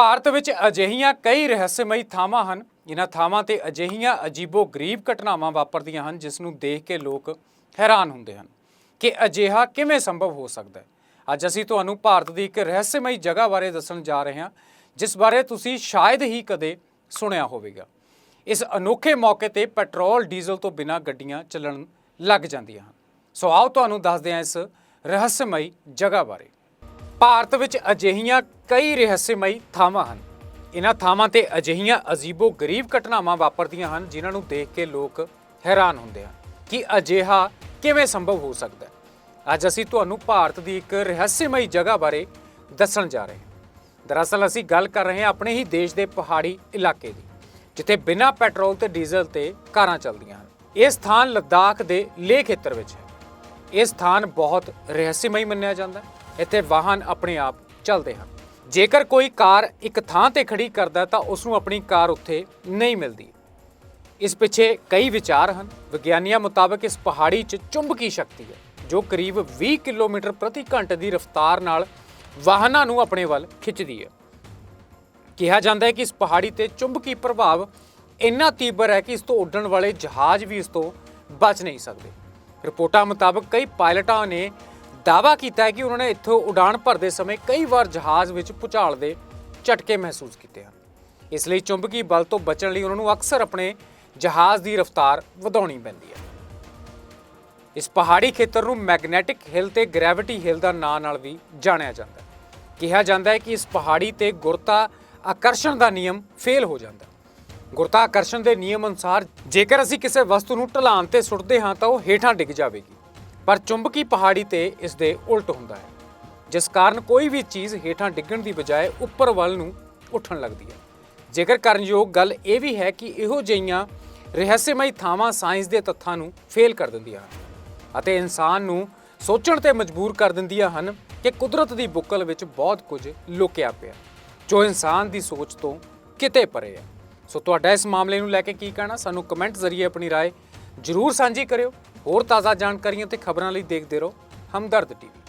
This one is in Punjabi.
ਭਾਰਤ ਵਿੱਚ ਅਜਿਹੀਆਂ ਕਈ ਰਹੱਸਮਈ ਥਾਵਾਂ ਹਨ ਇਹਨਾਂ ਥਾਵਾਂ ਤੇ ਅਜਿਹੀਆਂ ਅਜੀਬੋ-ਗਰੀਬ ਘਟਨਾਵਾਂ ਵਾਪਰਦੀਆਂ ਹਨ, ਜਿਸ ਨੂੰ ਦੇਖ ਕੇ ਲੋਕ ਹੈਰਾਨ ਹੁੰਦੇ ਹਨ ਕਿ ਅਜਿਹਾ ਕਿਵੇਂ ਸੰਭਵ ਹੋ ਸਕਦਾ ਹੈ। ਅੱਜ ਅਸੀਂ ਤੁਹਾਨੂੰ ਭਾਰਤ ਦੀ ਇੱਕ ਰਹੱਸਮਈ ਜਗ੍ਹਾ ਬਾਰੇ ਦੱਸਣ ਜਾ ਰਹੇ ਹਾਂ, ਜਿਸ ਬਾਰੇ ਤੁਸੀਂ ਸ਼ਾਇਦ ਹੀ ਕਦੇ ਸੁਣਿਆ ਹੋਵੇਗਾ। ਇਸ ਅਨੋਖੇ ਮੌਕੇ ਤੇ ਪੈਟਰੋਲ, ਡੀਜ਼ਲ ਤੋਂ ਬਿਨਾਂ ਗੱਡੀਆਂ ਚੱਲਣ ਲੱਗ ਜਾਂਦੀਆਂ ਹਨ। ਸੋ ਆਓ ਤੁਹਾਨੂੰ ਦੱਸਦੇ ਹਾਂ ਇਸ ਰਹੱਸਮਈ ਜਗ੍ਹਾ ਬਾਰੇ। ਭਾਰਤ ਵਿੱਚ ਅਜਿਹੀਆਂ ਕਈ ਰਹੱਸਮਈ ਥਾਵਾਂ ਹਨ। ਇਹਨਾਂ ਥਾਵਾਂ ਤੇ ਅਜਿਹੀਆਂ ਅਜੀਬੋ ਗਰੀਬ ਘਟਨਾਵਾਂ ਵਾਪਰਦੀਆਂ ਹਨ, ਜਿਨ੍ਹਾਂ ਨੂੰ ਦੇਖ ਕੇ ਲੋਕ ਹੈਰਾਨ ਹੁੰਦੇ ਹਨ ਕਿ ਅਜਿਹਾ ਕਿਵੇਂ ਸੰਭਵ ਹੋ ਸਕਦਾ ਹੈ। ਅੱਜ ਅਸੀਂ ਤੁਹਾਨੂੰ ਭਾਰਤ ਦੀ ਇੱਕ ਰਹੱਸਮਈ ਜਗ੍ਹਾ ਬਾਰੇ ਦੱਸਣ ਜਾ ਰਹੇ ਹਾਂ। ਦਰਅਸਲ ਅਸੀਂ ਗੱਲ ਕਰ ਰਹੇ ਹਾਂ ਆਪਣੇ ਹੀ ਦੇਸ਼ ਦੇ ਪਹਾੜੀ ਇਲਾਕੇ ਦੀ, ਜਿੱਥੇ ਬਿਨਾਂ ਪੈਟਰੋਲ ਤੇ ਡੀਜ਼ਲ ਤੇ ਕਾਰਾਂ ਚੱਲਦੀਆਂ ਹਨ। ਇਹ ਸਥਾਨ ਲੱਦਾਖ ਦੇ ਲੇਹ ਖੇਤਰ ਵਿੱਚ ਹੈ। ਇਹ ਸਥਾਨ ਬਹੁਤ ਰਹੱਸਮਈ ਮੰਨਿਆ ਜਾਂਦਾ ਹੈ। ਇੱਥੇ ਵਾਹਨ ਆਪਣੇ ਆਪ ਚੱਲਦੇ ਹਨ। ਜੇਕਰ ਕੋਈ ਕਾਰ ਇੱਕ ਥਾਂ ਤੇ ਖੜੀ ਕਰਦਾ ਤਾਂ ਉਸ ਨੂੰ ਆਪਣੀ ਕਾਰ ਉੱਥੇ ਨਹੀਂ ਮਿਲਦੀ। ਇਸ ਪਿੱਛੇ ਕਈ ਵਿਚਾਰ ਹਨ। ਵਿਗਿਆਨੀਆਂ ਮੁਤਾਬਕ ਇਸ ਪਹਾੜੀ 'ਚ ਚੁੰਬਕੀ ਸ਼ਕਤੀ ਹੈ, ਜੋ ਕਰੀਬ 20 ਕਿਲੋਮੀਟਰ ਪ੍ਰਤੀ ਘੰਟੇ ਦੀ ਰਫ਼ਤਾਰ ਨਾਲ ਵਾਹਨਾਂ ਨੂੰ ਆਪਣੇ ਵੱਲ ਖਿੱਚਦੀ ਹੈ। ਕਿਹਾ ਜਾਂਦਾ ਹੈ ਕਿ ਇਸ ਪਹਾੜੀ ਤੇ ਚੁੰਬਕੀ ਪ੍ਰਭਾਵ ਇੰਨਾ ਤੀਬਰ ਹੈ ਕਿ ਇਸ ਤੋਂ ਉੱਡਣ ਵਾਲੇ ਜਹਾਜ਼ ਵੀ ਇਸ ਤੋਂ ਬਚ ਨਹੀਂ ਸਕਦੇ। ਰਿਪੋਰਟਾਂ ਮੁਤਾਬਕ ਕਈ ਪਾਇਲਟਾਂ ਨੇ ਦਾਅਵਾ ਕੀਤਾ ਹੈ ਕਿ ਉਹਨਾਂ ਨੇ ਇੱਥੋਂ ਉਡਾਣ ਭਰਦੇ ਸਮੇਂ ਕਈ ਵਾਰ ਜਹਾਜ਼ ਵਿੱਚ ਭੁਚਾਲ ਦੇ ਝਟਕੇ ਮਹਿਸੂਸ ਕੀਤੇ ਹਨ। ਇਸ ਲਈ ਚੁੰਬਕੀ ਬਲ ਤੋਂ ਬਚਣ ਲਈ ਉਹਨਾਂ ਨੂੰ ਅਕਸਰ ਆਪਣੇ ਜਹਾਜ਼ ਦੀ ਰਫ਼ਤਾਰ ਵਧਾਉਣੀ ਪੈਂਦੀ ਹੈ। ਇਸ ਪਹਾੜੀ ਖੇਤਰ ਨੂੰ ਮੈਗਨੈਟਿਕ ਹਿਲ ਤੇ ਗ੍ਰੈਵਿਟੀ ਹਿਲ ਦਾ ਨਾਂ ਨਾਲ ਵੀ ਜਾਣਿਆ ਜਾਂਦਾ ਹੈ। ਕਿਹਾ ਜਾਂਦਾ ਹੈ ਕਿ ਇਸ ਪਹਾੜੀ ਤੇ ਗੁਰਤਾ ਆਕਰਸ਼ਣ ਦਾ ਨਿਯਮ ਫੇਲ ਹੋ ਜਾਂਦਾ ਹੈ। ਗੁਰਤਾ ਆਕਰਸ਼ਣ ਦੇ ਨਿਯਮ ਅਨੁਸਾਰ ਜੇਕਰ ਅਸੀਂ ਕਿਸੇ ਵਸਤੂ ਨੂੰ ਢਲਾਨ ਤੇ ਸੁੱਟਦੇ ਹਾਂ ਤਾਂ ਉਹ ਹੇਠਾਂ ਡਿੱਗ ਜਾਵੇਗੀ। ਪਰ ਚੁੰਬਕੀ ਪਹਾੜੀ ਤੇ ਇਸ ਦੇ ਉਲਟ ਹੁੰਦਾ ਹੈ, ਜਿਸ ਕਾਰਨ ਕੋਈ ਵੀ ਚੀਜ਼ ਹੇਠਾਂ ਡਿੱਗਣ ਦੀ ਬਜਾਏ ਉੱਪਰ ਵੱਲ ਨੂੰ ਉੱਠਣ ਲੱਗਦੀ ਹੈ। ਜੇਕਰ ਕਰਨਯੋਗ ਗੱਲ ਇਹ ਵੀ ਹੈ ਕਿ ਇਹੋ ਜਿਹੀਆਂ ਰਹੱਸਮਈ ਥਾਵਾਂ ਸਾਇੰਸ ਦੇ ਤੱਥਾਂ ਨੂੰ ਫੇਲ ਕਰ ਦਿੰਦੀਆਂ ਹਨ ਅਤੇ ਇਨਸਾਨ ਨੂੰ ਸੋਚਣ ਤੇ ਮਜਬੂਰ ਕਰ ਦਿੰਦੀਆਂ ਹਨ ਕਿ ਕੁਦਰਤ ਦੀ ਬੁੱਕਲ ਵਿੱਚ ਬਹੁਤ ਕੁਝ ਲੁਕਿਆ ਪਿਆ, ਜੋ ਇਨਸਾਨ ਦੀ ਸੋਚ ਤੋਂ ਕਿਤੇ ਪਰੇ ਹੈ। ਸੋ ਤੁਹਾਡਾ ਇਸ ਮਾਮਲੇ ਨੂੰ ਲੈ ਕੇ ਕੀ ਕਹਿਣਾ ਸਾਨੂੰ ਕਮੈਂਟ ਜ਼ਰੀਏ ਆਪਣੀ رائے ਜਰੂਰ ਸਾਂਝੀ ਕਰਿਓ ਹੋਰ ਤਾਜ਼ਾ ਜਾਣਕਾਰੀਆਂ ਤੇ ਖਬਰਾਂ ਲਈ ਦੇਖਦੇ ਰਹੋ ਹਮਦਰਦ ਟੀਵੀ